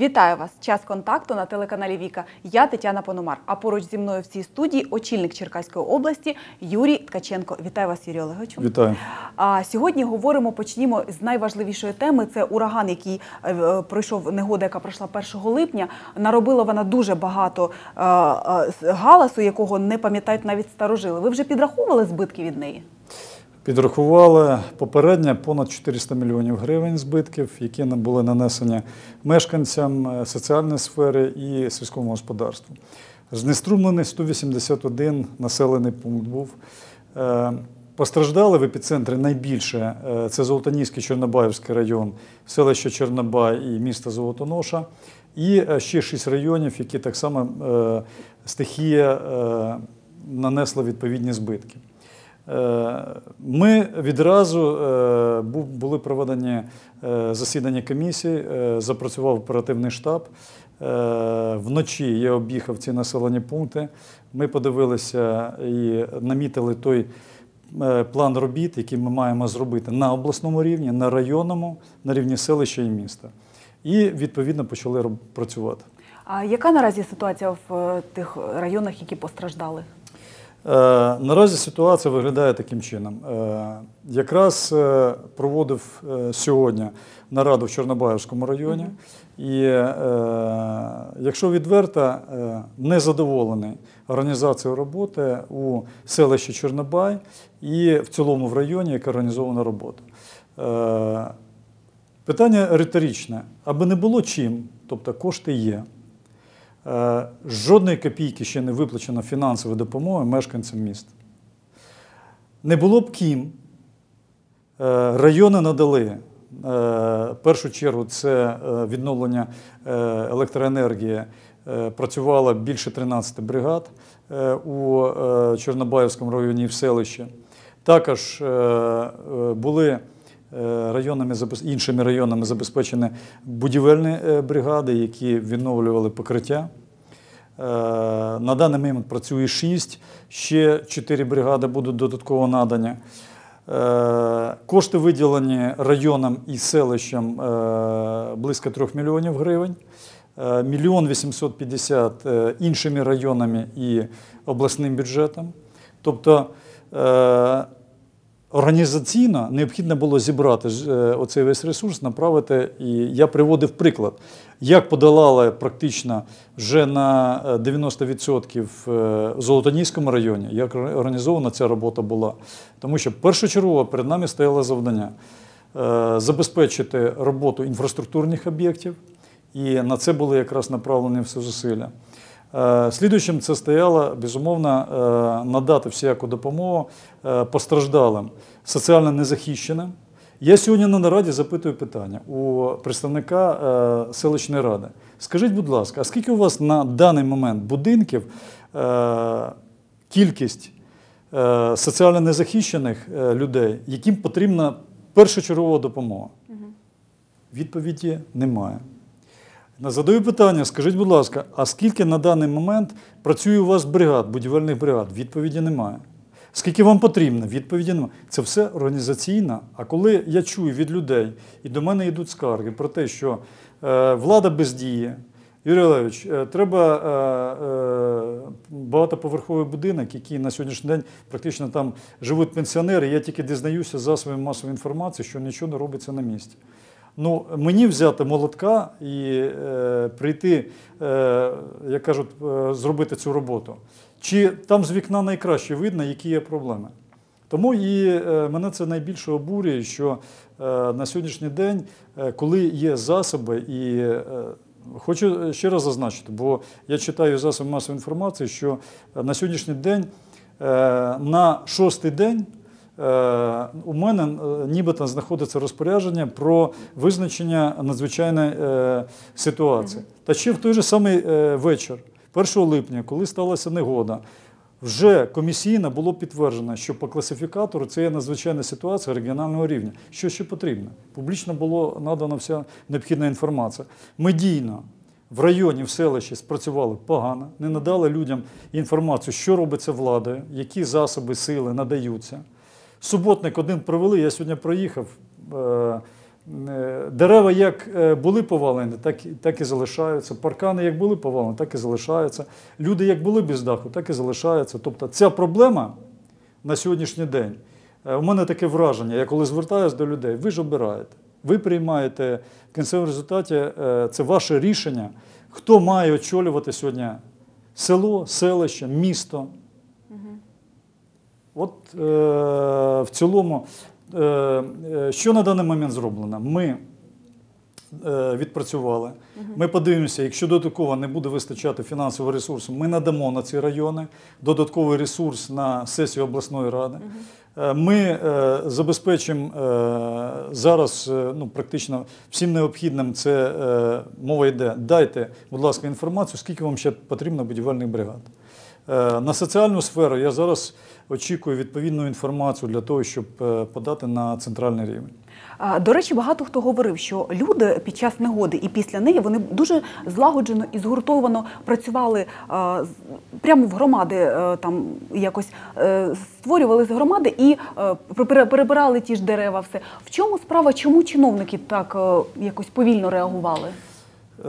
Вітаю вас! Час контакту на телеканалі Віка. Я Тетяна Пономар. А поруч зі мною в цій студії очільник Черкаської області Юрій Ткаченко. Вітаю вас, Юрій Олеговичу. Вітаю. А сьогодні говоримо, почнімо з найважливішої теми. Це ураган, який е, пройшов негода, яка пройшла 1 липня. Наробила вона дуже багато е, е, галасу, якого не пам'ятають навіть старожили. Ви вже підраховували збитки від неї? Підрахували попередньо понад 400 мільйонів гривень збитків, які були нанесені мешканцям е, соціальної сфери і сільському господарству. Знеструмлений 181 населений пункт був. Е, Постраждали в епіцентрі найбільше е, це Золотоніський Чорнобаївський район, селище Чорнобай і місто Золотоноша. І ще шість районів, які так само стихія нанесла відповідні збитки. Е, Ми відразу е, були проведені е, засідання комісії, запрацював оперативний штаб. Вночі я об'їхав ці населені пункти. Ми подивилися і намітили той план робіт, який ми маємо зробити на обласному рівні, на районному, на рівні селища і міста. І відповідно почали працювати. А яка наразі ситуація в тих районах, які постраждали? Е, Наразі ситуація виглядає таким чином. Е, Якраз е, проводив сьогодні нараду в Чорнобаївському районі, і якщо відверто, незадоволений організацією роботи у селищі Чорнобай і в цілому в районі, яка організована робота. Питання риторичне, аби не було чим, тобто кошти є. Е, Жодної копійки ще не виплачено фінансової допомоги мешканцям міста. Не було б ким. Е, Райони надали. е, В першу чергу це відновлення електроенергії. Працювало більше 13 бригад у Чорнобаївському районі і в селищі. Також були районами, іншими районами забезпечені будівельні бригади, які відновлювали покриття. Е, На даний момент працює 6, ще 4 бригади будуть додатково надані. Е, Кошти виділені районам і селищам е, близько 3 мільйонів гривень. Мільйон 850 е, іншими районами і обласним бюджетом. Тобто Організаційно необхідно було зібрати е, оцей весь ресурс, направити. І я приводив приклад, як подолали практично вже на е, 90% в Золотоніському районі, як організована ця робота була. Тому що першочергово перед нами стояло завдання е, забезпечити роботу інфраструктурних об'єктів, і на це були якраз направлені всі зусилля. Е, Слідуючим це стояло, безумовно, е, надати всяку допомогу е, постраждалим, соціально незахищеним. Я сьогодні на нараді запитую питання у представника селищної ради. Скажіть, будь ласка, а скільки у вас на даний момент будинків кількість соціально незахищених людей, яким потрібна першочергова допомога? Відповіді немає. Задаю питання, скажіть, будь ласка, а скільки на даний момент працює у вас бригад, будівельних бригад? Відповіді немає. Скільки вам потрібно? Відповіді немає. Це все організаційно. А коли я чую від людей, і до мене йдуть скарги про те, що е, влада бездіє, Юрій Олегович, е, треба е, е, багатоповерховий будинок, який на сьогоднішній день практично там живуть пенсіонери. Я тільки дізнаюся за засобами масової інформації, що нічого не робиться на місці. Ну, мені взяти молотка і е, прийти, е, як кажуть, е, зробити цю роботу. Чи там з вікна найкраще видно, які є проблеми? Тому і е, мене це найбільше обурює, що е, на сьогоднішній день, е, коли є засоби, і хочу ще раз зазначити, бо я читаю засоби масової інформації, що на сьогоднішній день на шостий день. Е, У мене е, нібито знаходиться розпорядження про визначення надзвичайної е, ситуації. Та ще в той же самий вечір, 1 липня, коли сталася негода, вже комісійно було підтверджено, що по класифікатору це є надзвичайна ситуація регіонального рівня. Що ще потрібно? Публічно було надана вся необхідна інформація. Медійно в районі, в селищі спрацювали погано, не надали людям інформацію, що робиться владою, які засоби, сили надаються. Суботник один провели, я сьогодні проїхав. е, Е, Дерева як е, були повалені, так, так і залишаються. Паркани як були повалені, так і залишаються. Люди як були без даху, так і залишаються. Тобто ця проблема на сьогоднішній день. У мене таке враження, я коли звертаюся до людей, ви ж обираєте. Ви приймаєте в кінцевому результаті це ваше рішення, хто має очолювати сьогодні село, селище, місто. От е, в цілому, е, е, що на даний момент зроблено? Ми е, відпрацювали. Ми подивимося, якщо додатково не буде вистачати фінансового ресурсу, ми надамо на ці райони додатковий ресурс на сесію обласної ради. Е, Ми е, забезпечимо е, зараз е, ну, практично всім необхідним. Це е, мова йде. Дайте, будь ласка, інформацію, скільки вам ще потрібно будівельних бригад. Е, На соціальну сферу я зараз очікую відповідну інформацію для того, щоб е, подати на центральний рівень. До речі, багато хто говорив, що люди під час негоди і після неї вони дуже злагоджено і згуртовано працювали прямо в громади, е, там якось е, створювали громади і е, перебирали ті ж дерева. Все в чому справа? Чому чиновники так е, якось повільно реагували? Е,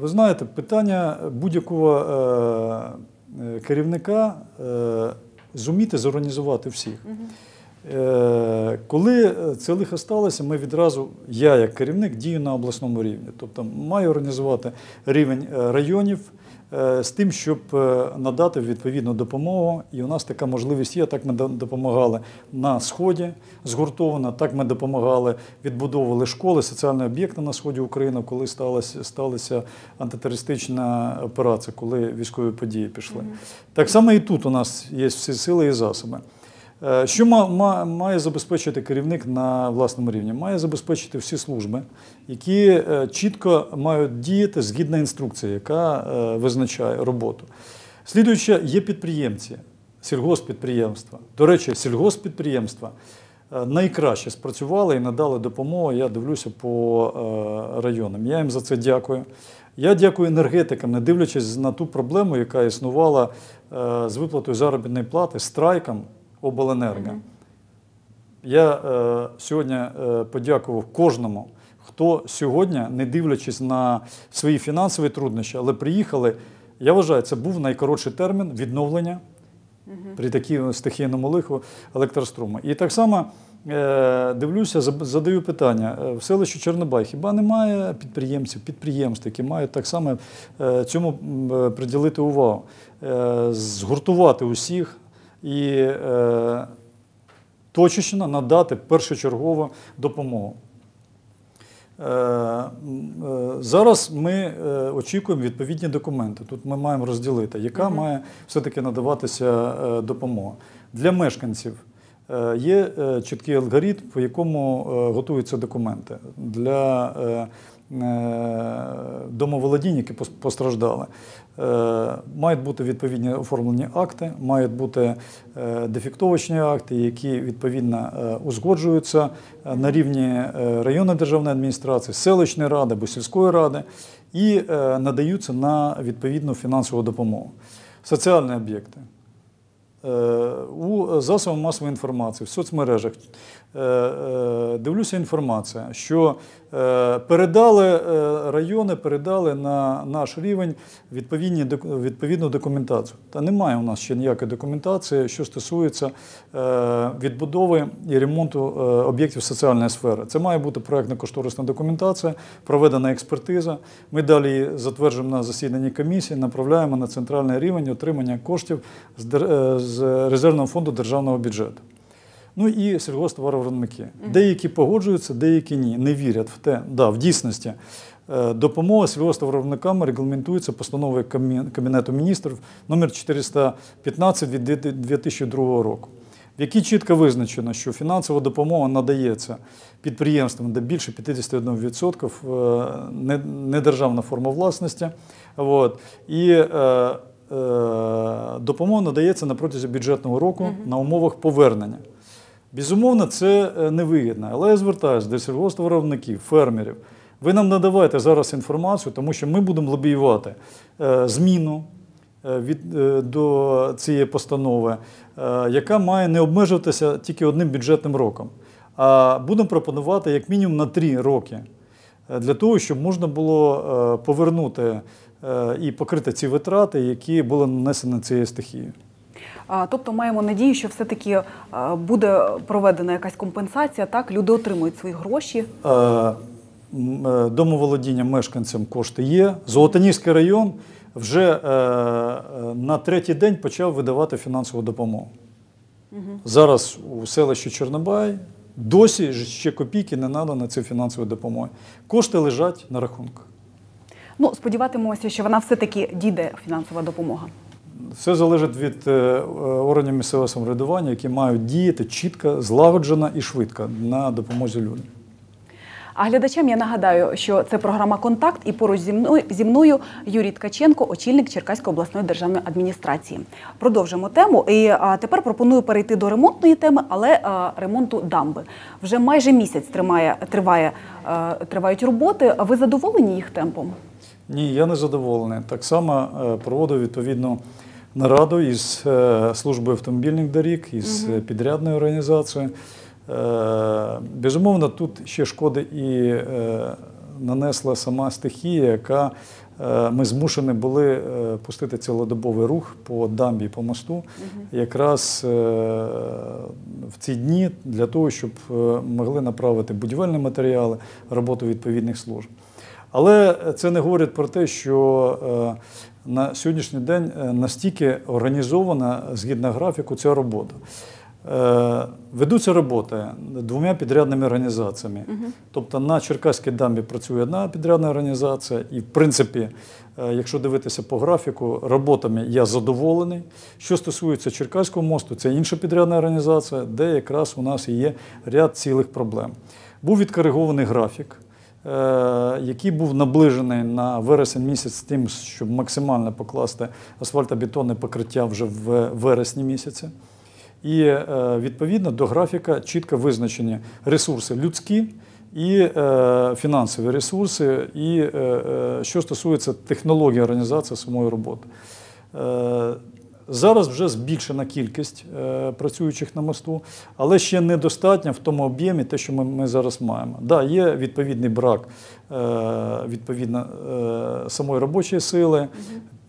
Ви знаєте, питання будь-якого е, е, керівника е, зуміти зорганізувати всіх. Е, Коли це лихо сталося, ми відразу, я як керівник, дію на обласному рівні. Тобто маю організувати рівень е, районів е, з тим, щоб е, надати відповідну допомогу. І у нас така можливість є. Так ми допомагали на Сході згуртовано, так ми допомагали, відбудовували школи, соціальні об'єкти на сході України, коли сталася, сталася антитерористична операція, коли військові події пішли. Так само і тут у нас є всі сили і засоби. Е, Що ма- ма- має забезпечити керівник на власному рівні? Має забезпечити всі служби, які е, чітко мають діяти згідно інструкції, яка е, визначає роботу. Слідуюче, є підприємці, сільгоспідприємства. До речі, сільгоспідприємства найкраще спрацювали і надали допомогу. Я дивлюся по районам. Я їм за це дякую. Я дякую енергетикам, не дивлячись на ту проблему, яка існувала з виплатою заробітної плати, страйком обленерго. Я е, сьогодні е, подякував кожному, хто сьогодні, не дивлячись на свої фінансові труднощі, але приїхали. Я вважаю, це був найкоротший термін відновлення при такій стихійному лиху електроструму. І так само е, дивлюся, задаю питання: Е, в селищі Чорнобай хіба немає підприємців, підприємств, які мають так само е, цьому приділити увагу, згуртувати усіх і е, точечно надати першочергову допомогу. Е, е, Зараз ми е, очікуємо відповідні документи. Тут ми маємо розділити, яка має все-таки надаватися допомога. Для мешканців є чіткий алгоритм, по якому готуються документи для е, домоволодінь, які постраждали. Е, Мають бути відповідні оформлені акти, мають бути е, дефектовочні акти, які відповідно узгоджуються на рівні районної державної адміністрації, селищної ради або сільської ради і надаються на відповідну фінансову допомогу. Соціальні об'єкти. У засобах масової інформації, в соцмережах дивлюся інформація, що е, передали е, райони, передали на наш рівень відповідні, відповідну документацію. Та немає у нас ще ніякої документації, що стосується е, відбудови і ремонту е, об'єктів соціальної сфери. Це має бути проектно-кошторисна документація, проведена експертиза. Ми далі затверджуємо на засіданні комісії, направляємо на центральний рівень отримання коштів е, з резервного фонду державного бюджету. Ну і сільгосптоваровиробники. Деякі погоджуються, деякі ні, не вірять в те. Да, в дійсності е, допомога сільгосптоваровиробникам регламентується постановою Кабінету міністрів номер 415 від 2002 року, в якій чітко визначено, що фінансова допомога надається підприємствам, де більше 51% е, недержавна форма власності. От, і е, допомога надається на протязі бюджетного року на умовах повернення. Безумовно, це е, невигідно, але я звертаюся до сільгоспвиробників, фермерів. Ви нам надавайте зараз інформацію, тому що ми будемо лобіювати е, зміну е, від, до цієї постанови, яка має не обмежуватися тільки одним бюджетним роком, а будемо пропонувати як мінімум на 3 роки для того, щоб можна було повернути і покрити ці витрати, які були нанесені цією стихією. Тобто маємо надію, що все-таки буде проведена якась компенсація, так люди отримують свої гроші. Е, е, Домоволодіння мешканцям кошти є. Золотоніський район вже е, е, на третій день почав видавати фінансову допомогу. Зараз у селищі Чорнобай досі ще копійки не надано цю фінансову допомогу. Кошти лежать на рахунках. Ну, сподіватимемося, що вона все-таки дійде фінансова допомога. Все залежить від е, е, органів місцевого самоврядування, які мають діяти чітко, злагоджено і швидко на допомозі людям. А глядачам я нагадаю, що це програма Контакт і поруч зі мною Юрій Ткаченко, очільник Черкаської обласної державної адміністрації. Продовжимо тему. І а, тепер пропоную перейти до ремонтної теми, але а, ремонту дамби. Вже майже місяць тримає, триває, а, тривають роботи. А Ви задоволені їх темпом? Ні, я не задоволений. Так само е, проводив відповідну нараду із е, службою автомобільних доріг, із е, підрядною організацією. Е, Безумовно, тут ще шкоди і нанесла сама стихія, яка ми змушені були пустити цілодобовий рух по дамбі, по мосту, якраз в ці дні для того, щоб могли направити будівельні матеріали, роботу відповідних служб. Але це не говорить про те, що на сьогоднішній день е, настільки організована згідно графіку ця робота. Е, Ведуться роботи двома підрядними організаціями. Тобто на Черкаській дамбі працює одна підрядна організація, і в принципі, е, якщо дивитися по графіку, роботами я задоволений. Що стосується Черкаського мосту, це інша підрядна організація, де якраз у нас є ряд цілих проблем. Був відкоригований графік. Е, Який був наближений на вересень місяць тим, щоб максимально покласти асфальтобетонне покриття вже в вересні місяці. І е, відповідно до графіка чітко визначені ресурси людські і е, фінансові ресурси, і що стосується технології організації самої роботи. Е, Зараз вже збільшена кількість е, працюючих на мосту, але ще недостатньо в тому об'ємі, те, що ми, ми зараз маємо. Да, є відповідний брак е, відповідно, е, самої робочої сили,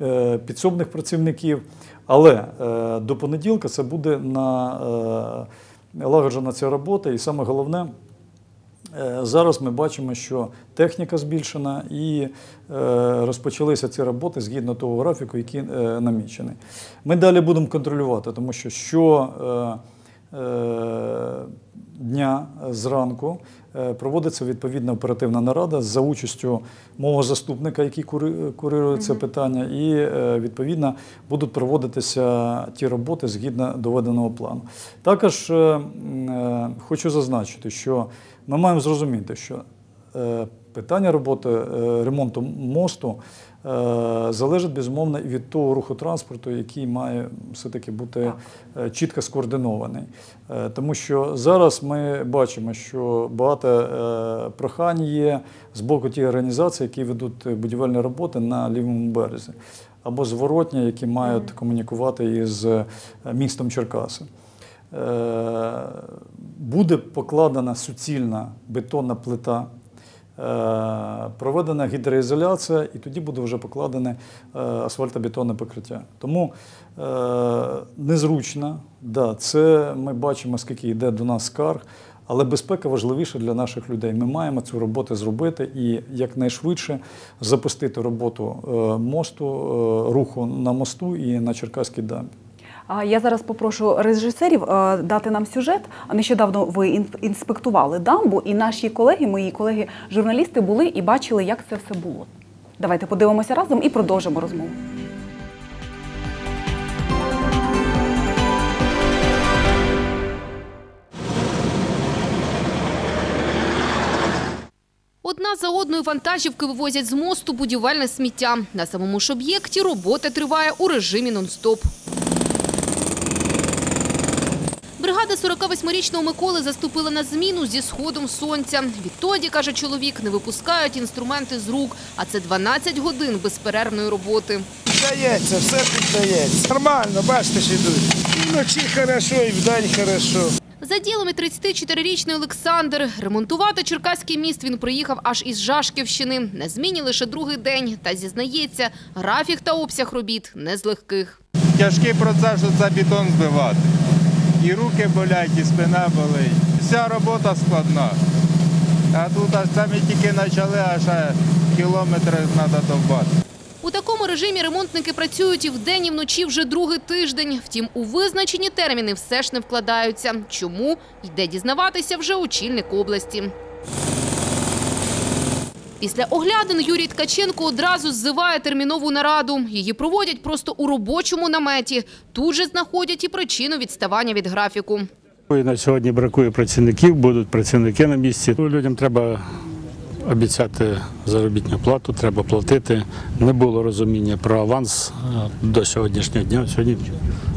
е, підсобних працівників. Але е, до понеділка це буде налагоджена ця робота, і саме головне. Е, Зараз ми бачимо, що техніка збільшена і е, розпочалися ці роботи згідно того графіку, який е, намічений. Ми далі будемо контролювати, тому що що дня зранку проводиться відповідна оперативна нарада за участю мого заступника, який курирує це питання, і відповідно будуть проводитися ті роботи згідно доведеного плану. Також хочу зазначити, що ми маємо зрозуміти, що е, питання роботи е, ремонту мосту е, залежить безумовно від того руху транспорту, який має все-таки бути чітко скоординований. Тому що зараз ми бачимо, що багато прохань є з боку тих організацій, які ведуть будівельні роботи на лівому березі, або зворотні, які мають комунікувати із містом Черкаси. Буде покладена суцільна бетонна плита, е, проведена гідроізоляція, і тоді буде вже покладене е, асфальтобетонне покриття. Тому е, незручно, да, це ми бачимо, скільки йде до нас скарг, але безпека важливіша для наших людей. Ми маємо цю роботу зробити і якнайшвидше запустити роботу мосту, руху на мосту і на Черкаській дамбі. Я зараз попрошу режисерів е, дати нам сюжет. Нещодавно ви ін- інспектували дамбу, і наші колеги, мої колеги-журналісти, були і бачили, як це все було. Давайте подивимося разом і продовжимо розмову. Одна за одною вантажівки вивозять з мосту будівельне сміття. На самому ж об'єкті робота триває у режимі нон-стоп. Бригада 48-річного Миколи заступила на зміну зі сходом сонця. Відтоді, каже чоловік, не випускають інструменти з рук, а це 12 годин безперервної роботи. Піддається, все піддається. Нормально, бачите, що йдуть. І вночі хорошо, і вдень хорошо. За ділами 34-річний Олександр. Ремонтувати Черкаський міст він приїхав аж із Жашківщини. На зміні лише другий день. Та зізнається, графік та обсяг робіт не з легких. Тяжкий процес, що це бетон збивати. І руки болять, і спина болить. Вся робота складна. А тут аж ми тільки почали, а ще кілометри треба довбати. У такому режимі ремонтники працюють і вдень, і вночі вже другий тиждень. Втім, у визначені терміни все ж не вкладаються. Чому? Йде дізнаватися вже очільник області. Після оглядин Юрій Ткаченко одразу ззиває термінову нараду. Її проводять просто у робочому наметі. Тут же знаходять і причину відставання від графіку. На сьогодні бракує працівників, будуть працівники на місці. Ну, Людям треба обіцяти заробітну плату, треба платити. Не було розуміння про аванс е, до сьогоднішнього дня. Сьогодні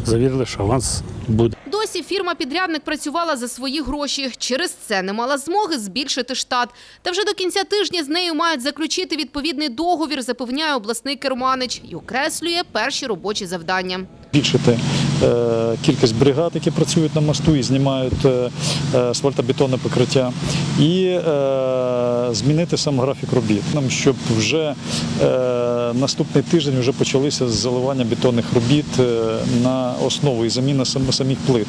завірили, що аванс буде. Досі фірма-підрядник працювала за свої гроші. Через це не мала змоги збільшити штат. Та вже до кінця тижня з нею мають заключити відповідний договір, запевняє обласний керманич і окреслює перші робочі завдання. збільшити кількість бригад, які працюють на мосту і знімають е, е, асфальтобетонне покриття, і е, змінити сам графік робіт, щоб вже е, наступний тиждень вже почалися заливання бетонних робіт е, на основу і заміна самих плит.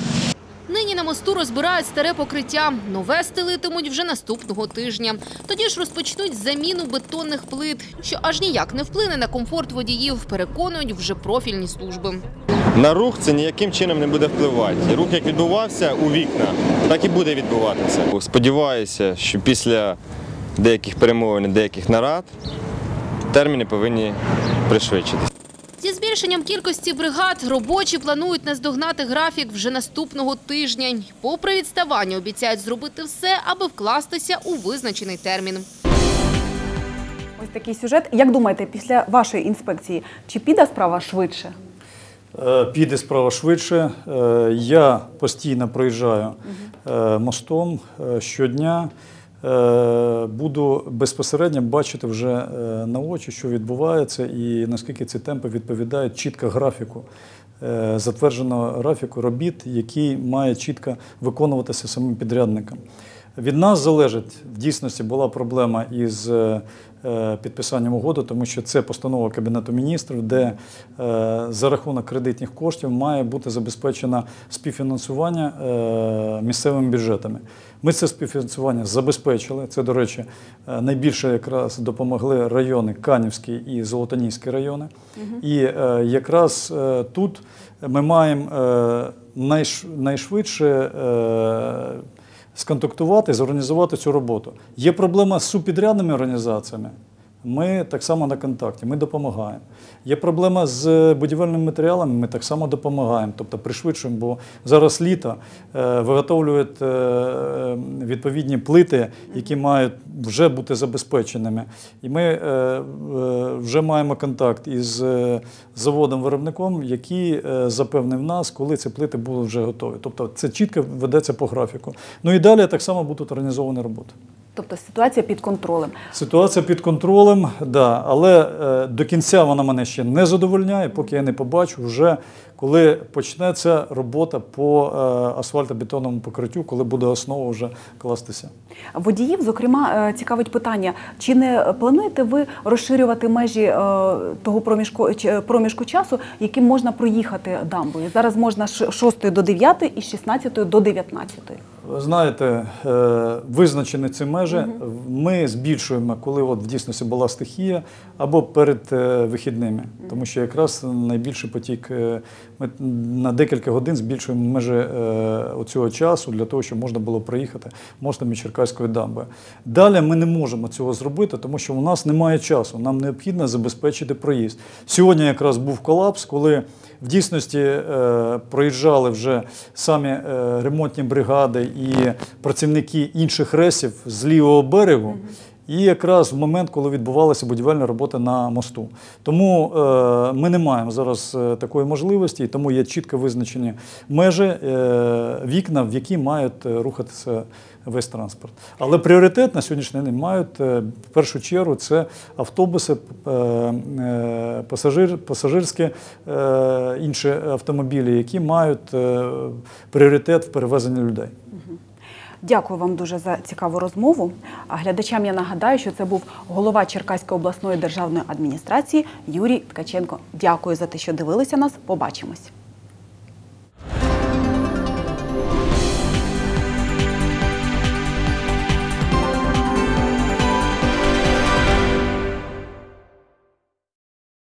Мосту розбирають старе покриття. Нове стелитимуть вже наступного тижня. Тоді ж розпочнуть заміну бетонних плит, що аж ніяк не вплине на комфорт водіїв, переконують вже профільні служби. На рух це ніяким чином не буде впливати. Рух як відбувався у вікна, так і буде відбуватися. Сподіваюся, що після деяких перемовин, деяких нарад терміни повинні пришвидшитися. Зі збільшенням кількості бригад робочі планують наздогнати графік вже наступного тижня. Попри відставання, обіцяють зробити все, аби вкластися у визначений термін. Ось такий сюжет. Як думаєте, після вашої інспекції чи піде справа швидше? Е, Піде справа швидше. Е, Я постійно проїжджаю е, мостом щодня. Е, Буду безпосередньо бачити вже е, на очі, що відбувається, і наскільки ці темпи відповідають чітко графіку, е, затвердженого графіку робіт, який має чітко виконуватися самим підрядником. Від нас залежить, в дійсності була проблема із підписанням угоди, тому що це постанова Кабінету міністрів, де за рахунок кредитних коштів має бути забезпечено співфінансування місцевими бюджетами. Ми це співфінансування забезпечили. Це, до речі, е, найбільше якраз допомогли райони Канівський і Золотоніський райони. І е, якраз е, тут ми маємо найш, найшвидше. Сконтактувати, зорганізувати цю роботу. Є проблема з супідрядними організаціями. Ми так само на контакті, ми допомагаємо. Є проблема з будівельними матеріалами, ми так само допомагаємо, тобто пришвидшуємо, бо зараз літо е, виготовлюють е, е, відповідні плити, які мають вже бути забезпеченими. І ми е, е, вже маємо контакт із е, заводом-виробником, який е, запевнив нас, коли ці плити будуть вже готові. Тобто це чітко ведеться по графіку. Ну і далі так само будуть організовані роботи. Тобто ситуація під контролем. Ситуація під контролем, да, але е, до кінця вона мене ще не задовольняє, поки я не побачу вже, коли почнеться робота по е, асфальтобетонному покриттю, коли буде основа вже кластися. Водіїв, зокрема, е, цікавить питання: чи не плануєте ви розширювати межі е, того проміжку, чи- проміжку часу, яким можна проїхати дамбою? Зараз можна з 6 до 9 і з 16 до 19. Ви знаєте, е, визначені ці межі ми збільшуємо, коли от в дійсності була стихія, або перед е, вихідними, тому що якраз найбільший потік. е, Ми на декілька годин збільшуємо межі оцього часу для того, щоб можна було проїхати мостом і Черкаської дамби. Далі ми не можемо цього зробити, тому що у нас немає часу. Нам необхідно забезпечити проїзд. Сьогодні якраз був колапс, коли в дійсності е, проїжджали вже самі е, ремонтні бригади і працівники інших ресів з лівого берегу. І якраз в момент, коли відбувалася будівельна робота на мосту. Тому е, ми не маємо зараз е, такої можливості, і тому є чітко визначені межі, е, вікна, в які мають рухатися весь транспорт. Але пріоритет на сьогоднішній день мають в першу чергу це автобуси, пасажир, пасажирські інші автомобілі, які мають пріоритет в перевезенні людей. Дякую вам дуже за цікаву розмову. А глядачам я нагадаю, що це був голова Черкаської обласної державної адміністрації Юрій Ткаченко. Дякую за те, що дивилися нас. Побачимось.